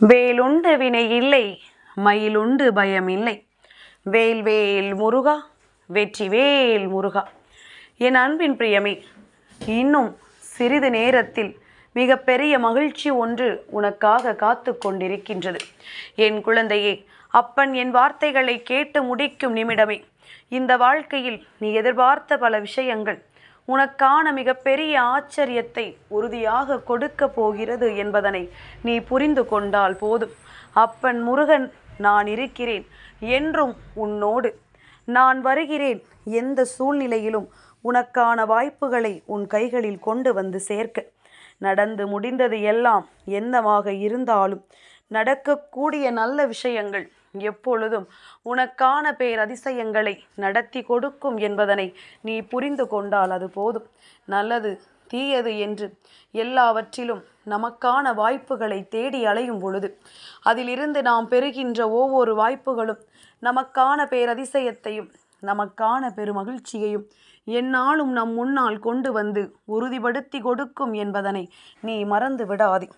வேலுண்டு வினை இல்லை மயிலுண்டு பயம் இல்லை. வேல் வேல் முருகா வெற்றி வேல் முருகா. என் அன்பின் பிரியமே இன்னும் சிறிது நேரத்தில் மிகப்பெரிய மகிழ்ச்சி ஒன்று உனக்காக காத்து கொண்டிருக்கின்றது. என் குழந்தையே அப்பன் என் வார்த்தைகளை கேட்டு முடிக்கும் நிமிடமே. இந்த வாழ்க்கையில் நீ எதிர்பார்த்த பல விஷயங்கள் உனக்கான மிகப்பெரிய ஆச்சரியத்தை உறுதியாக கொடுக்க போகிறது என்பதனை நீ புரிந்து கொண்டால் போதும். அப்பன் முருகன் நான் இருக்கிறேன் என்றும் உன்னோடு. நான் வருகிறேன் எந்த சூழ்நிலையிலும் உனக்கான வாய்ப்புகளை உன் கைகளில் கொண்டு வந்து சேர்க்க. நடந்து முடிந்தது எல்லாம் என்னவாக இருந்தாலும் நடக்கக்கூடிய நல்ல விஷயங்கள் எப்பொழுதும் உனக்கான பேரதிசயங்களை நடத்தி கொடுக்கும் என்பதனை நீ புரிந்து கொண்டால் அது போதும். நல்லது தீயது என்று எல்லாவற்றிலும் நமக்கான வாய்ப்புகளை தேடி அலையும் பொழுது அதிலிருந்து நாம் பெறுகின்ற ஒவ்வொரு வாய்ப்புகளும் நமக்கான பேரதிசயத்தையும் நமக்கான பெருமகிழ்ச்சியையும் எந்நாளும் நம் முன்னால் கொண்டு வந்து உறுதிப்படுத்தி கொடுக்கும் என்பதனை நீ மறந்து விடாதே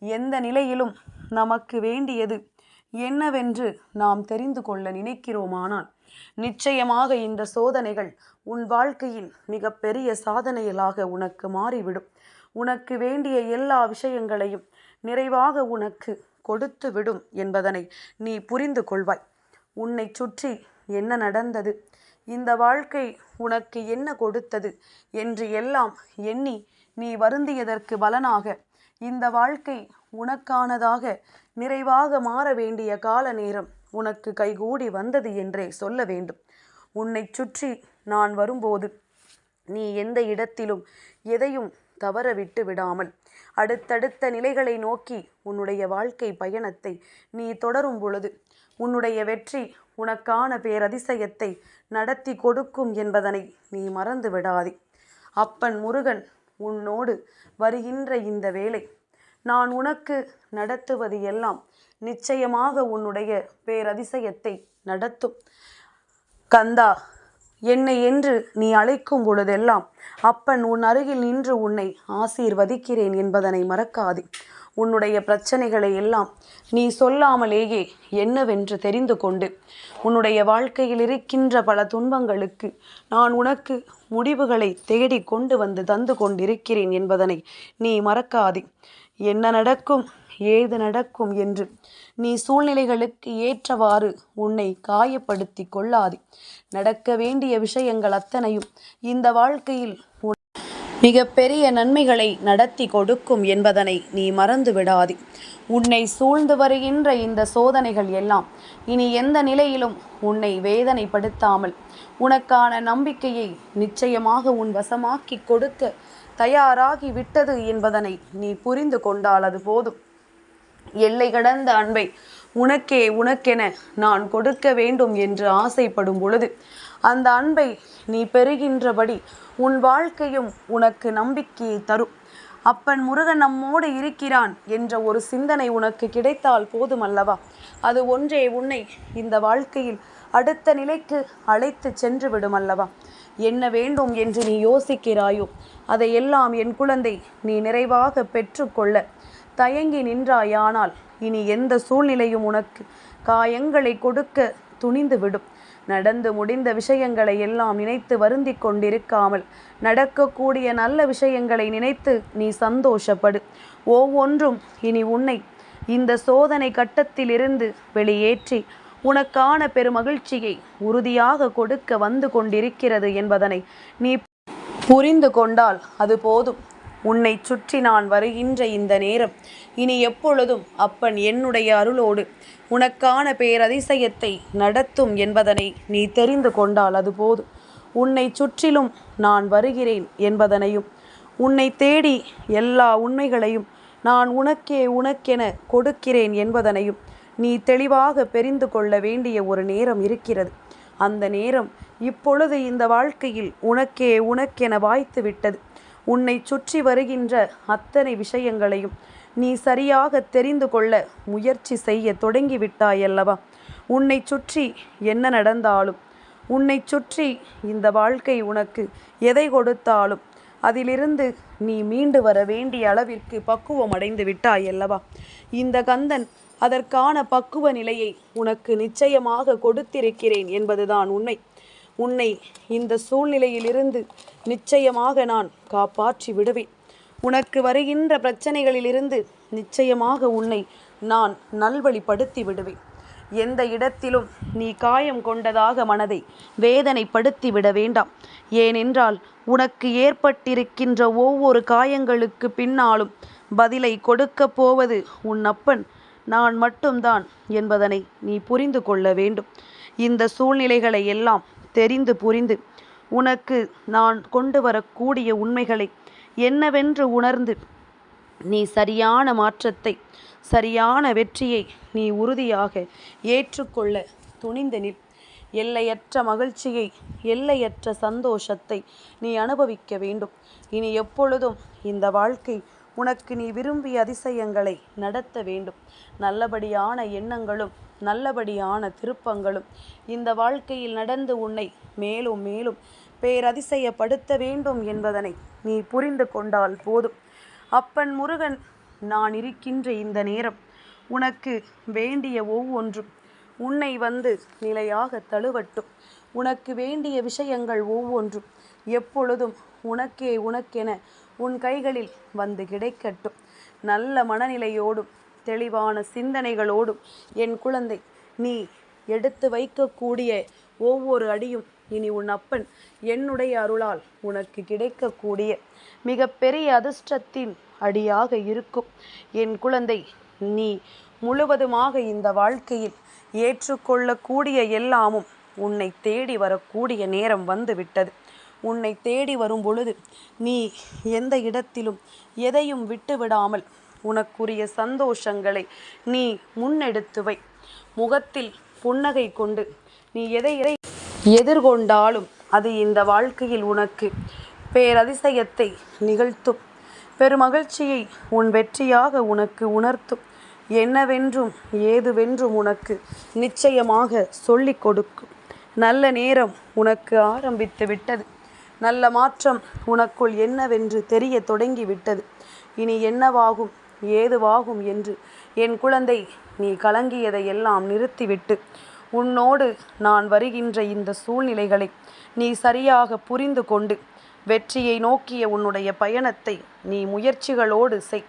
எந்த நிலையிலும் நமக்கு வேண்டியது என்னவென்று நாம் தெரிந்து கொள்ள நினைக்கிறோமானால் நிச்சயமாக இந்த சோதனைகள் உன் வாழ்க்கையில் மிகப்பெரிய சாதனைகளாக உனக்கு மாறிவிடும். உனக்கு வேண்டிய எல்லா விஷயங்களையும் நிறைவாக உனக்கு கொடுத்து விடும் என்பதனை நீ புரிந்து கொள்வாய். உன்னை சுற்றி என்ன நடந்தது? இந்த வாழ்க்கை உனக்கு என்ன கொடுத்தது என்று எல்லாம் எண்ணி நீ வருந்தியதற்கு பலனாக இந்த வாழ்க்கை உனக்கானதாக நிறைவாக மாற வேண்டிய கால நேரம் உனக்கு கைகூடி வந்தது என்றே சொல்ல வேண்டும். உன்னை சுற்றி நான் வரும்போது நீ எந்த இடத்திலும் எதையும் தவற விட்டு விடாமல் அடுத்தடுத்த நிலைகளை நோக்கி உன்னுடைய வாழ்க்கை பயணத்தை நீ தொடரும் பொழுது உன்னுடைய வெற்றி உனக்கான பேரதிசயத்தை நடத்தி கொடுக்கும் என்பதனை நீ மறந்து விடாதே. அப்பன் முருகன் உன்னோடு வருகின்ற இந்த வேலை நான் உனக்கு நடத்துவது எல்லாம் நிச்சயமாக உன்னுடைய பேரதிசயத்தை நடத்தும். கந்தா என்னை என்று நீ அழைக்கும் பொழுதெல்லாம் அப்பன் உன் அருகில் நின்று உன்னை ஆசீர்வதிக்கிறேன் என்பதனை மறக்காதே. உன்னுடைய பிரச்சனைகளை எல்லாம் நீ சொல்லாமலேயே என்னவென்று தெரிந்து கொண்டு உன்னுடைய வாழ்க்கையில் இருக்கின்ற பல துன்பங்களுக்கு நான் உனக்கு முடிவுகளை தேடி கொண்டு வந்து தந்து கொண்டிருக்கிறேன் என்பதனை நீ மறக்காதே. என்ன நடக்கும்? ஏது நடக்கும் என்று. நீ சூழ்நிலைகளுக்கு ஏற்றவாறு உன்னை காயப்படுத்தி கொள்ளாதே. நடக்க வேண்டிய விஷயங்கள் அத்தனையும் இந்த வாழ்க்கையில் மிகப்பெரிய நன்மைகளை நடத்தி கொடுக்கும் என்பதனை நீ மறந்து விடாதே. உன்னை சூழ்ந்து வருகின்ற இந்த சோதனைகள் எல்லாம் இனி எந்த நிலையிலும் உன்னை வேதனைப்படுத்தாமல் உனக்கான நம்பிக்கையை நிச்சயமாக உன் வசமாக்கி கொடுக்க தயாராகி விட்டது என்பதனை நீ புரிந்து கொண்டால் அது போதும். எல்லை கடந்த அன்பை உனக்கே உனக்கென நான் கொடுக்க வேண்டும் என்று ஆசைப்படும் பொழுது அந்த அன்பை நீ பெறுகின்றபடி உன் வாழ்க்கையும் உனக்கு நம்பிக்கையை தரும். அப்பன் முருகன் நம்மோடு இருக்கிறான் என்ற ஒரு சிந்தனை உனக்கு கிடைத்தால் போதுமல்லவா? அது ஒன்றே உன்னை இந்த வாழ்க்கையில் அடுத்த நிலைக்கு அழைத்து சென்று விடும் அல்லவா என்ன வேண்டும் என்று நீ யோசிக்கிறாயோ? அதையெல்லாம் என் குழந்தை நீ நிறைவாக பெற்றுக்கொள்ள. தயங்கி நின்றாயானால் இனி எந்த சூழ்நிலையும் உனக்கு காயங்களை கொடுக்க துணிந்து விடும் நடந்து முடிந்த விஷயங்களை எல்லாம் நினைத்து வருந்தி கொண்டிருக்காமல் நடக்கக்கூடிய நல்ல விஷயங்களை நினைத்து நீ சந்தோஷப்படு. ஒவ்வொன்றும் இனி உன்னை இந்த சோதனை கட்டத்திலிருந்து வெளியேற்றி உனக்கான பெருமகிழ்ச்சியை உறுதியாக கொடுக்க வந்து கொண்டிருக்கிறது என்பதனை நீ புரிந்து கொண்டால் அது போதும். உன்னை சுற்றி நான் வருகின்ற இந்த நேரம் இனி எப்பொழுதும் அப்பன் என்னுடைய அருளோடு உனக்கான பேரதிசயத்தை நடத்தும் என்பதனை நீ தெரிந்து கொண்டால் அது போதும். உன்னை சுற்றிலும் நான் வருகிறேன் என்பதனையும் உன்னை தேடி எல்லா உண்மைகளையும் நான் உனக்கே உனக்கென கொடுக்கிறேன் என்பதனையும் நீ தெளிவாக தெரிந்து கொள்ள வேண்டிய ஒரு நேரம் இருக்கிறது. அந்த நேரம் இப்பொழுது இந்த வாழ்க்கையில் உனக்கே உனக்கென வாய்த்து விட்டது. உன்னை சுற்றி வருகின்ற அத்தனை விஷயங்களையும் நீ சரியாக தெரிந்து கொள்ள முயற்சி செய்ய தொடங்கிவிட்டாயல்லவா? உன்னை சுற்றி என்ன நடந்தாலும் உன்னை சுற்றி இந்த வாழ்க்கை உனக்கு எதை கொடுத்தாலும் அதிலிருந்து நீ மீண்டு வர வேண்டிய அளவிற்கு பக்குவம் அடைந்து விட்டாய் அல்லவா இந்த கந்தன் அதற்கான பக்குவ நிலையை உனக்கு நிச்சயமாக கொடுத்திருக்கிறேன் என்பதுதான் உண்மை. உன்னை இந்த சூழ்நிலையிலிருந்து நிச்சயமாக நான் காப்பாற்றி விடுவேன். உனக்கு வருகின்ற பிரச்சனைகளிலிருந்து நிச்சயமாக உன்னை நான் நல்வழிப்படுத்தி விடுவேன். எந்த இடத்திலும் நீ காயம் கொண்டதாக மனதை வேதனைப்படுத்தி விட வேண்டாம். ஏனென்றால் உனக்கு ஏற்பட்டிருக்கின்ற ஒவ்வொரு காயங்களுக்கு பின்னாலும் பதிலை கொடுக்கப் போவது உன் அப்பன் நான் மட்டும்தான் என்பதனை நீ புரிந்து கொள்ள வேண்டும். இந்த சூழ்நிலைகளை எல்லாம் தெரிந்து புரிந்து உனக்கு நான் கொண்டு வரக்கூடிய உண்மைகளை என்னவென்று உணர்ந்து நீ சரியான மாற்றத்தை சரியான வெற்றியை நீ உறுதியாக ஏற்றுக்கொள்ள துணிந்து நில். எல்லையற்ற மகிழ்ச்சியை எல்லையற்ற சந்தோஷத்தை நீ அனுபவிக்க வேண்டும். இனி எப்பொழுதும் இந்த வாழ்க்கை உனக்கு நீ விரும்பிய அதிசயங்களை நடத்த வேண்டும். நல்லபடியான எண்ணங்களும் நல்லபடியான திருப்பங்களும் இந்த வாழ்க்கையில் நடந்து உன்னை மேலும் மேலும் பேரதிசயப்படுத்த வேண்டும் என்பதனை நீ புரிந்து கொண்டால் போதும். அப்பன் முருகன் நான் இருக்கின்ற இந்த நேரம் உனக்கு வேண்டிய ஒவ்வொன்றும் உன்னை வந்து நிலையாக தழுவட்டும். உனக்கு வேண்டிய விஷயங்கள் ஒவ்வொன்றும் எப்பொழுதும் உனக்கே உனக்கென உன் கைகளில் வந்து கிடைக்கட்டும். நல்ல மனநிலையோடும் தெளிவான சிந்தனைகளோடும் என் குழந்தை நீ எடுத்து வைக்கக்கூடிய ஒவ்வொரு அடியும் இனி உன் அப்பன் என்னுடைய அருளால் உனக்கு கிடைக்கக்கூடிய மிக பெரிய அதிர்ஷ்டத்தின் அடியாக இருக்கும். என் குழந்தை நீ முழுவதுமாக இந்த வாழ்க்கையில் ஏற்றுக்கொள்ளக்கூடிய எல்லாமும் உன்னை தேடி வரக்கூடிய நேரம் வந்து விட்டது. உன்னை தேடி வரும் பொழுது நீ எந்த இடத்திலும் எதையும் விட்டுவிடாமல் உனக்குரிய சந்தோஷங்களை நீ முன்னெடுத்து வை. முகத்தில் புன்னகை கொண்டு நீ எதை எதை எதிர்கொண்டாலும் அது இந்த வாழ்க்கையில் உனக்கு பேரதிசயத்தை நிகழ்த்தும். பெருமகிழ்ச்சியை உன் வெற்றியாக உனக்கு உணர்த்தும். என்னவென்றும் ஏதுவென்றும் உனக்கு நிச்சயமாக சொல்லிக் கொடுக்கும். நல்ல நேரம் உனக்கு ஆரம்பித்து விட்டது. நல்ல மாற்றம் உனக்குள் என்னவென்று தெரிய தொடங்கிவிட்டது. இனி என்னவாகும்? ஏதுவாகும் என்று என் குழந்தை நீ கலங்கியதை எல்லாம் நிறுத்திவிட்டு உன்னோடு நான் வருகின்ற இந்த சூழ்நிலைகளை நீ சரியாக புரிந்து கொண்டு வெற்றியை நோக்கிய உன்னுடைய பயணத்தை நீ முயற்சிகளோடு செய்.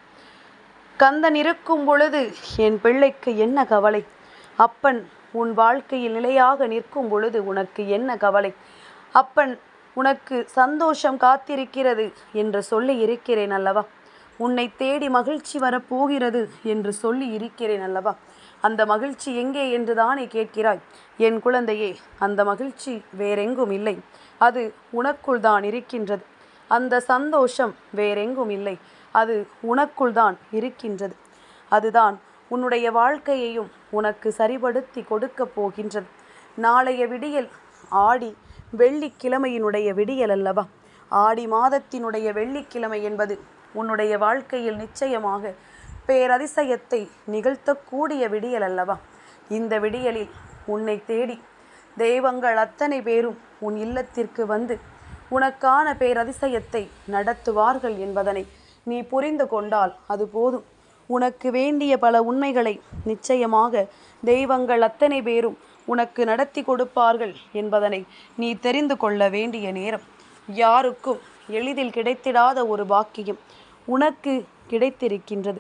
கந்தன் இருக்கும் பொழுது என் பிள்ளைக்கு என்ன கவலை? அப்பன் உன் வாழ்க்கையில் நிலையாக நிற்கும் பொழுது உனக்கு என்ன கவலை? அப்பன் உனக்கு சந்தோஷம் காத்திருக்கிறது என்று சொல்லி இருக்கிறேன் அல்லவா? உன்னை தேடி மகிழ்ச்சி வரப்போகிறது என்று சொல்லி இருக்கிறேன் அல்லவா? அந்த மகிழ்ச்சி எங்கே என்று தானே கேட்கிறாய்? என் குழந்தையே அந்த மகிழ்ச்சி வேறெங்கும் இல்லை. அது உனக்குள் தான் இருக்கின்றது. அந்த சந்தோஷம் வேறெங்கும் இல்லை. அது உனக்குள் தான் இருக்கின்றது. அதுதான் உன்னுடைய வாழ்க்கையையும் உனக்கு சரிபடுத்தி கொடுக்கப் போகின்றது. நாளைய விடியல் ஆடி வெள்ளிக்கிழமையினுடைய விடியல் அல்லவா? ஆடி மாதத்தினுடைய வெள்ளிக்கிழமை என்பது உன்னுடைய வாழ்க்கையில் நிச்சயமாக பேரதிசயத்தை நிகழ்த்தக்கூடிய விடியல் அல்லவா? இந்த விடியலில் உன்னை தேடி தெய்வங்கள் அத்தனை பேரும் உன் இல்லத்திற்கு வந்து உனக்கான பேரதிசயத்தை நடத்துவார்கள் என்பதனை நீ புரிந்து கொண்டால் அது போதும். உனக்கு வேண்டிய பல உண்மைகளை நிச்சயமாக தெய்வங்கள் அத்தனை பேரும் உனக்கு நடத்தி கொடுப்பார்கள் என்பதனை நீ தெரிந்து கொள்ள வேண்டிய நேரம். யாருக்கும் எளிதில் கிடைத்திடாத ஒரு பாக்கியம் உனக்கு கிடைத்திருக்கின்றது.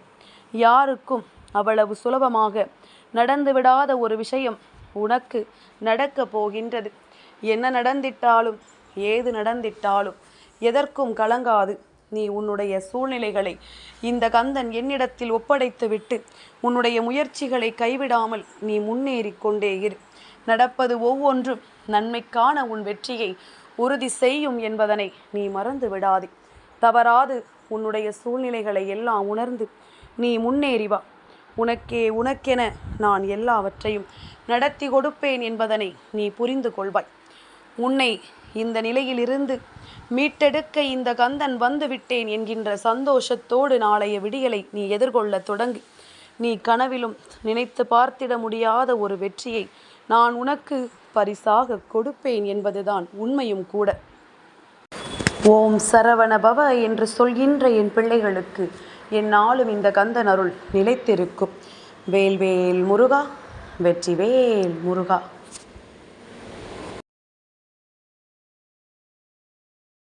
யாருக்கும் அவ்வளவு சுலபமாக நடந்துவிடாத ஒரு விஷயம் உனக்கு நடக்கப் போகின்றது. என்ன நடந்திட்டாலும் ஏது நடந்திட்டாலும் எதற்கும் கலங்காது. நீ உன்னுடைய சூழ்நிலைகளை இந்த கந்தன் என்னிடத்தில் ஒப்படைத்துவிட்டு உன்னுடைய முயற்சிகளை கைவிடாமல் நீ முன்னேறி கொண்டே இரு. நடப்பது ஒவ்வொன்றும். நன்மைக்கான உன் வெற்றியை உறுதி செய்யும் என்பதனை நீ மறந்து விடாதே. தவறாது உன்னுடைய சூழ்நிலைகளை எல்லாம் உணர்ந்து நீ முன்னேறி வா. உனக்கே உனக்கென நான் எல்லாவற்றையும் நடத்தி கொடுப்பேன் என்பதனை நீ புரிந்து கொள்வாய். உன்னை இந்த நிலையிலிருந்து மீட்டெடுக்க இந்த கந்தன் வந்துவிட்டேன் என்கின்ற சந்தோஷத்தோடு நாளைய விடியலை நீ எதிர்கொள்ள தொடங்கு. நீ கனவிலும் நினைத்து பார்த்திட முடியாத ஒரு வெற்றியை நான் உனக்கு பரிசாக கொடுப்பேன் என்பதுதான் உண்மையும் கூட. ஓம் சரவணபவ என்று சொல்கின்ற என் பிள்ளைகளுக்கு என்னாலும் இந்த கந்தன் அருள் நிலைத்திருக்கும். வேல்வேல் முருகா வெற்றிவேல் முருகா.